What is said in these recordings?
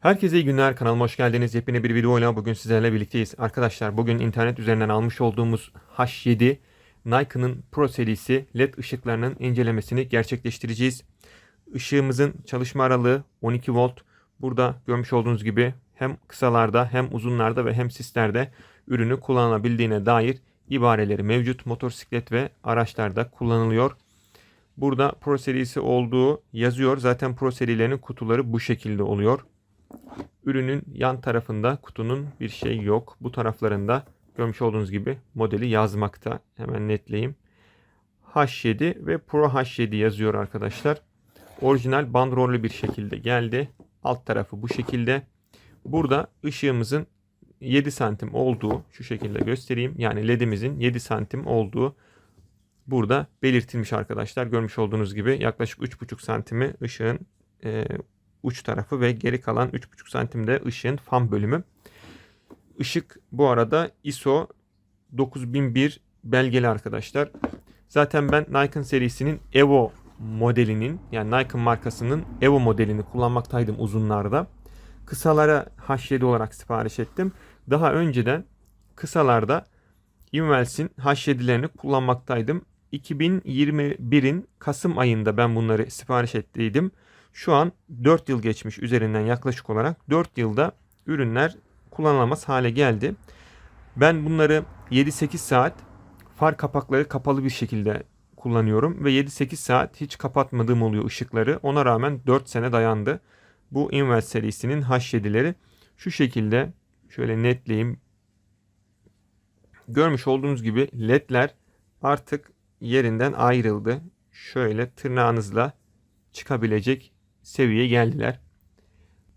Herkese iyi günler. Kanalıma hoş geldiniz. Yepyeni bir videoyla bugün sizlerle birlikteyiz. Arkadaşlar bugün internet üzerinden almış olduğumuz H7 Nike'ın Pro serisi LED ışıklarının incelemesini gerçekleştireceğiz. Işığımızın çalışma aralığı 12 volt. Burada görmüş olduğunuz gibi hem kısalarda hem uzunlarda ve hem sislerde ürünü kullanılabildiğine dair ibareleri mevcut. Motosiklet ve araçlarda kullanılıyor. Burada Pro serisi olduğu yazıyor. Zaten Pro serilerinin kutuları bu şekilde oluyor. Ürünün yan tarafında kutunun bir şey yok. Bu taraflarında görmüş olduğunuz gibi modeli yazmakta. Hemen netleyeyim. H7 ve Pro H7 yazıyor arkadaşlar. Orijinal bandrollü bir şekilde geldi. Alt tarafı bu şekilde. Burada ışığımızın 7 santim olduğu şu şekilde göstereyim. Yani ledimizin 7 santim olduğu burada belirtilmiş arkadaşlar. Görmüş olduğunuz gibi yaklaşık 3,5 santimi ışığın e, uç tarafı ve geri kalan 3,5 santimde ışığın fan bölümü. Işık bu arada ISO 9001 belgeli arkadaşlar. Zaten ben Nikon serisinin Evo modelinin yani Nikon markasının Evo modelini kullanmaktaydım uzunlarda. Kısalara H7 olarak sipariş ettim. Daha önceden kısalarda Invels'in H7'lerini kullanmaktaydım. 2021'in Kasım ayında ben bunları sipariş ettiydim. Şu an 4 yıl geçmiş üzerinden yaklaşık olarak 4 yılda ürünler kullanılamaz hale geldi. Ben bunları 7-8 saat far kapakları kapalı bir şekilde kullanıyorum ve 7-8 saat hiç kapatmadığım oluyor ışıkları. Ona rağmen 4 sene dayandı. Bu Invers serisinin H7'leri şu şekilde şöyle netleyeyim. Görmüş olduğunuz gibi ledler artık yerinden ayrıldı. Şöyle tırnağınızla çıkabilecek seviyeye geldiler.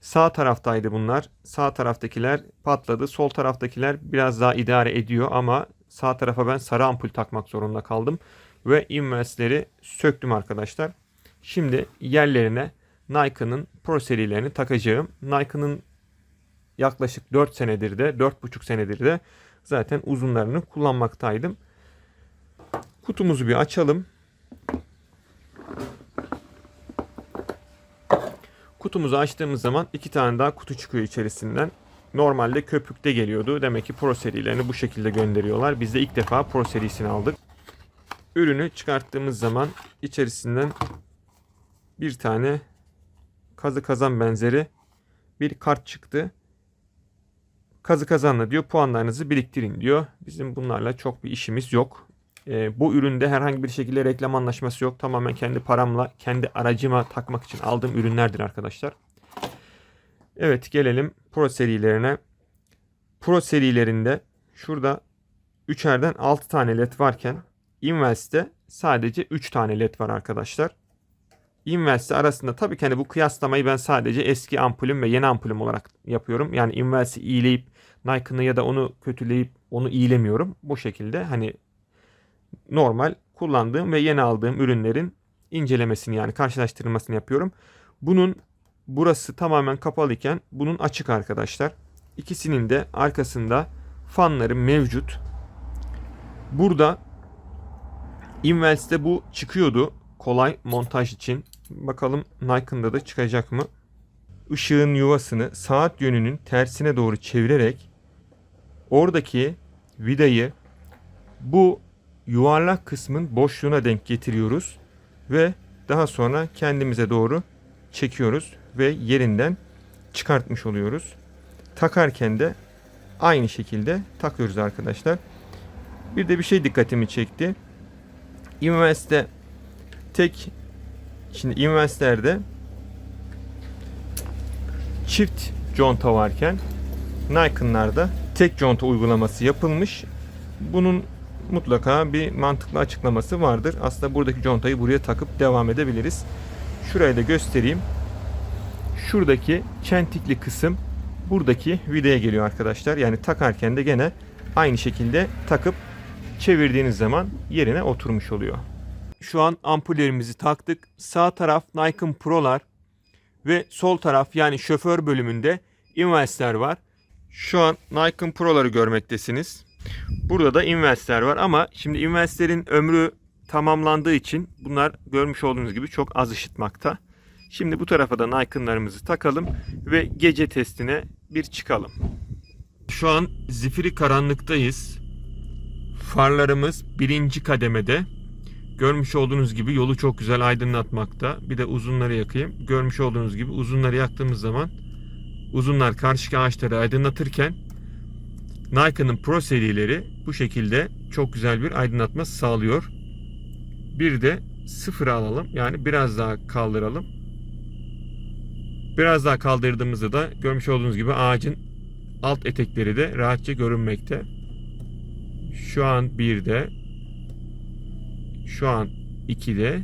Sağ taraftaydı bunlar. Sağ taraftakiler patladı. Sol taraftakiler biraz daha idare ediyor ama sağ tarafa ben sarı ampul takmak zorunda kaldım. Ve inversleri söktüm arkadaşlar. Şimdi yerlerine Nikon'ın Pro serilerini takacağım. Nikon'ın yaklaşık 4 senedir de 4,5 senedir de zaten uzunlarını kullanmaktaydım. Kutumuzu bir açalım. Kutumuzu açtığımız zaman iki tane daha kutu çıkıyor içerisinden. Normalde köpükte geliyordu. Demek ki Pro serilerini bu şekilde gönderiyorlar. Biz de ilk defa Pro serisini aldık. Ürünü çıkarttığımız zaman içerisinden bir tane kazı kazan benzeri bir kart çıktı. Kazı kazanla diyor puanlarınızı biriktirin diyor. Bizim bunlarla çok bir işimiz yok. E, bu üründe herhangi bir şekilde reklam anlaşması yok. Tamamen kendi paramla, kendi aracıma takmak için aldığım ürünlerdir arkadaşlar. Evet gelelim Pro serilerine. Pro serilerinde şurada 3'erden 6 tane led varken Invest'te sadece 3 tane led var arkadaşlar. Invest'te arasında tabii ki hani bu kıyaslamayı ben sadece eski ampulüm ve yeni ampulüm olarak yapıyorum. Yani Invest'i iyileyip Nikon'ı ya da onu kötüleyip onu iyilemiyorum. Bu şekilde hani normal kullandığım ve yeni aldığım ürünlerin incelemesini yani karşılaştırılmasını yapıyorum. Bunun burası tamamen kapalı iken bunun açık arkadaşlar. İkisinin de arkasında fanları mevcut. Burada Invels'te bu çıkıyordu kolay montaj için. Bakalım Nikon'da da çıkacak mı? Işığın yuvasını saat yönünün tersine doğru çevirerek oradaki vidayı bu yuvarlak kısmın boşluğuna denk getiriyoruz ve daha sonra kendimize doğru çekiyoruz ve yerinden çıkartmış oluyoruz. Takarken de aynı şekilde takıyoruz arkadaşlar. Bir de bir şey dikkatimi çekti. Invest'te tek şimdi Invest'lerde çift conta varken Nikon'larda tek conta uygulaması yapılmış. Bunun mutlaka bir mantıklı açıklaması vardır. Aslında buradaki contayı buraya takıp devam edebiliriz. Şurayı da göstereyim. Şuradaki çentikli kısım buradaki vidaya geliyor arkadaşlar. Yani takarken de gene aynı şekilde takıp çevirdiğiniz zaman yerine oturmuş oluyor. Şu an ampullerimizi taktık. Sağ taraf Nikon Pro'lar ve sol taraf yani şoför bölümünde Invest'ler var. Şu an Nikon Pro'ları görmektesiniz. Burada da Invest'ler var ama şimdi Invest'lerin ömrü tamamlandığı için bunlar görmüş olduğunuz gibi çok az ışıtmakta. Şimdi bu tarafa da Nikon'larımızı takalım ve gece testine bir çıkalım. Şu an zifiri karanlıktayız. Farlarımız birinci kademede. Görmüş olduğunuz gibi yolu çok güzel aydınlatmakta. Bir de uzunları yakayım. Görmüş olduğunuz gibi uzunları yaktığımız zaman uzunlar karşıki ağaçları aydınlatırken Nikon'un Pro serileri bu şekilde çok güzel bir aydınlatma sağlıyor. Bir de sıfır alalım. Yani biraz daha kaldıralım. Biraz daha kaldırdığımızda da görmüş olduğunuz gibi ağacın alt etekleri de rahatça görünmekte. Şu an 1'de şu an 2'de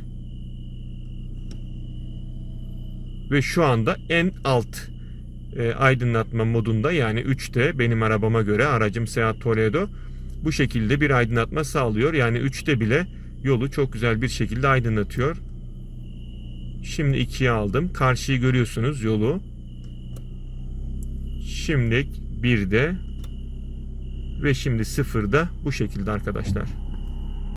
ve şu anda en alt e, aydınlatma modunda yani 3'te benim arabama göre aracım Seat Toledo bu şekilde bir aydınlatma sağlıyor. Yani 3'te bile yolu çok güzel bir şekilde aydınlatıyor. Şimdi 2'ye aldım. Karşıyı görüyorsunuz yolu. Şimdi 1'de ve şimdi 0'da bu şekilde arkadaşlar.